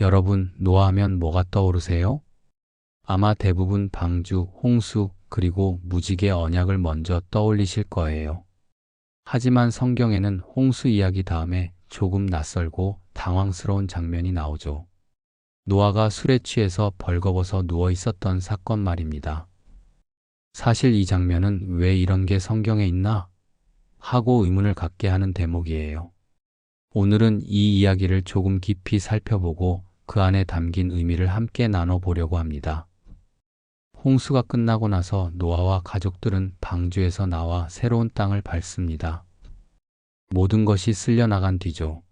여러분, 노아하면 뭐가 떠오르세요? 아마 대부분 방주, 홍수, 그리고 무지개 언약을 먼저 떠올리실 거예요. 하지만 성경에는 홍수 이야기 다음에 조금 낯설고 당황스러운 장면이 나오죠. 노아가 술에 취해서 벌거벗어 누워 있었던 사건 말입니다. 사실 이 장면은 왜 이런 게 성경에 있나? 하고 의문을 갖게 하는 대목이에요. 오늘은 이 이야기를 조금 깊이 살펴보고 그 안에 담긴 의미를 함께 나눠보려고 합니다. 홍수가 끝나고 나서 노아와 가족들은 방주에서 나와 새로운 땅을 밟습니다. 모든 것이 쓸려나간 뒤죠.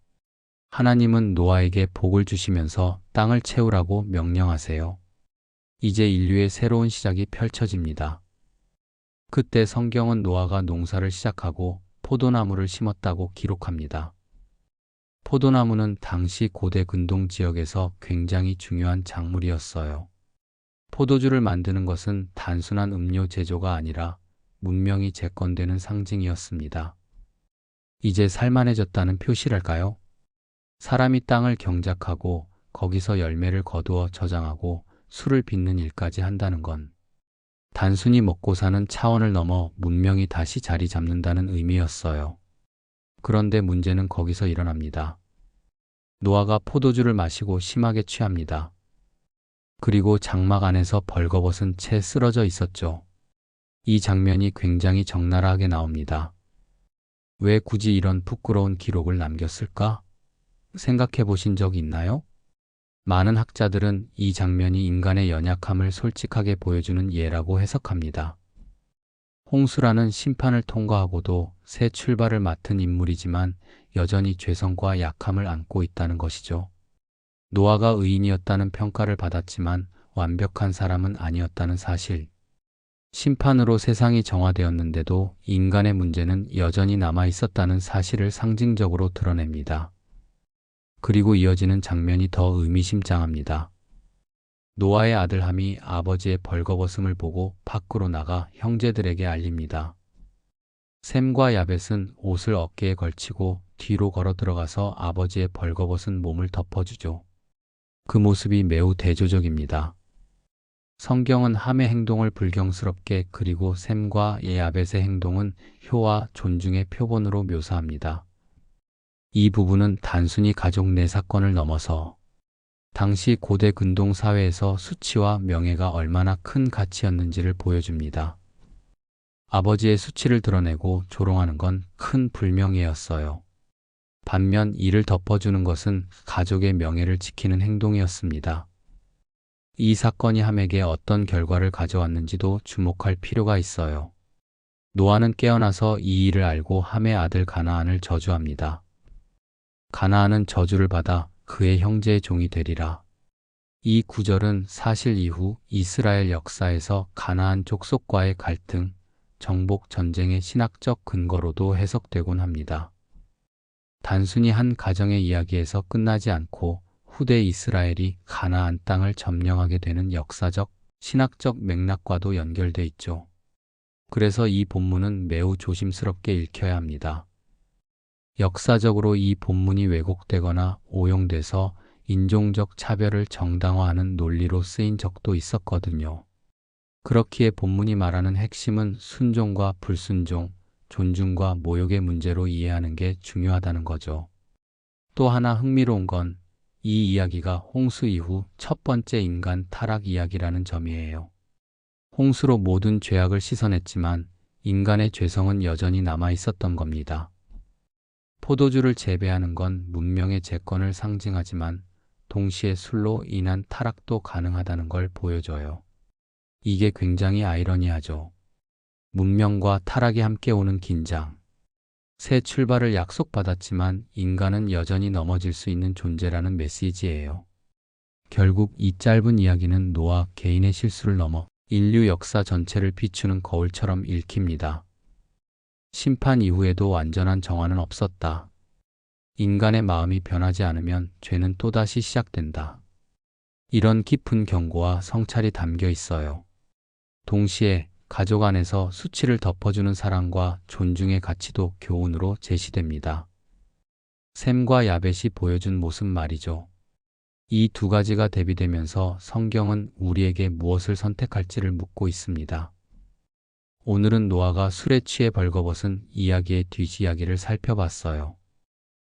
하나님은 노아에게 복을 주시면서 땅을 채우라고 명령하세요. 이제 인류의 새로운 시작이 펼쳐집니다. 그때 성경은 노아가 농사를 시작하고 포도나무를 심었다고 기록합니다. 포도나무는 당시 고대 근동 지역에서 굉장히 중요한 작물이었어요. 포도주를 만드는 것은 단순한 음료 제조가 아니라 문명이 재건되는 상징이었습니다. 이제 살만해졌다는 표시랄까요? 사람이 땅을 경작하고 거기서 열매를 거두어 저장하고 술을 빚는 일까지 한다는 건 단순히 먹고 사는 차원을 넘어 문명이 다시 자리 잡는다는 의미였어요. 그런데 문제는 거기서 일어납니다. 노아가 포도주를 마시고 심하게 취합니다. 그리고 장막 안에서 벌거벗은 채 쓰러져 있었죠. 이 장면이 굉장히 적나라하게 나옵니다. 왜 굳이 이런 부끄러운 기록을 남겼을까? 생각해 보신 적 있나요? 많은 학자들은 이 장면이 인간의 연약함을 솔직하게 보여주는 예라고 해석합니다. 홍수라는 심판을 통과하고도 새 출발을 맡은 인물이지만 여전히 죄성과 약함을 안고 있다는 것이죠. 노아가 의인이었다는 평가를 받았지만 완벽한 사람은 아니었다는 사실. 심판으로 세상이 정화되었는데도 인간의 문제는 여전히 남아 있었다는 사실을 상징적으로 드러냅니다. 그리고 이어지는 장면이 더 의미심장합니다. 노아의 아들 함이 아버지의 벌거벗음을 보고 밖으로 나가 형제들에게 알립니다. 샘과 야벳은 옷을 어깨에 걸치고 뒤로 걸어 들어가서 아버지의 벌거벗은 몸을 덮어주죠. 그 모습이 매우 대조적입니다. 성경은 함의 행동을 불경스럽게 그리고 샘과 야벳의 행동은 효와 존중의 표본으로 묘사합니다. 이 부분은 단순히 가족 내 사건을 넘어서 당시 고대 근동 사회에서 수치와 명예가 얼마나 큰 가치였는지를 보여줍니다. 아버지의 수치를 드러내고 조롱하는 건 큰 불명예였어요. 반면 이를 덮어주는 것은 가족의 명예를 지키는 행동이었습니다. 이 사건이 함에게 어떤 결과를 가져왔는지도 주목할 필요가 있어요. 노아는 깨어나서 이 일을 알고 함의 아들 가나안을 저주합니다. 가나안은 저주를 받아 그의 형제의 종이 되리라. 이 구절은 사실 이후 이스라엘 역사에서 가나안 족속과의 갈등, 정복 전쟁의 신학적 근거로도 해석되곤 합니다. 단순히 한 가정의 이야기에서 끝나지 않고 후대 이스라엘이 가나안 땅을 점령하게 되는 역사적, 신학적 맥락과도 연결돼 있죠. 그래서 이 본문은 매우 조심스럽게 읽혀야 합니다. 역사적으로 이 본문이 왜곡되거나 오용돼서 인종적 차별을 정당화하는 논리로 쓰인 적도 있었거든요. 그렇기에 본문이 말하는 핵심은 순종과 불순종, 존중과 모욕의 문제로 이해하는 게 중요하다는 거죠. 또 하나 흥미로운 건 이 이야기가 홍수 이후 첫 번째 인간 타락 이야기라는 점이에요. 홍수로 모든 죄악을 씻어냈지만 인간의 죄성은 여전히 남아 있었던 겁니다. 포도주를 재배하는 건 문명의 재건을 상징하지만 동시에 술로 인한 타락도 가능하다는 걸 보여줘요. 이게 굉장히 아이러니하죠. 문명과 타락이 함께 오는 긴장. 새 출발을 약속받았지만 인간은 여전히 넘어질 수 있는 존재라는 메시지예요. 결국 이 짧은 이야기는 노아 개인의 실수를 넘어 인류 역사 전체를 비추는 거울처럼 읽힙니다. 심판 이후에도 완전한 정화는 없었다. 인간의 마음이 변하지 않으면 죄는 또다시 시작된다. 이런 깊은 경고와 성찰이 담겨 있어요. 동시에 가족 안에서 수치를 덮어주는 사랑과 존중의 가치도 교훈으로 제시됩니다. 샘과 야벳이 보여준 모습 말이죠. 이 두 가지가 대비되면서 성경은 우리에게 무엇을 선택할지를 묻고 있습니다. 오늘은 노아가 술에 취해 벌거벗은 이야기의 뒷이야기를 살펴봤어요.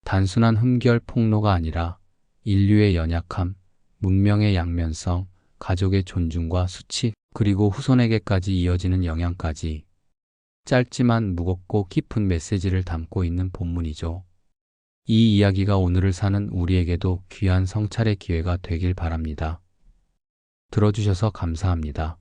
단순한 흠결 폭로가 아니라 인류의 연약함, 문명의 양면성, 가족의 존중과 수치, 그리고 후손에게까지 이어지는 영향까지 짧지만 무겁고 깊은 메시지를 담고 있는 본문이죠. 이 이야기가 오늘을 사는 우리에게도 귀한 성찰의 기회가 되길 바랍니다. 들어주셔서 감사합니다.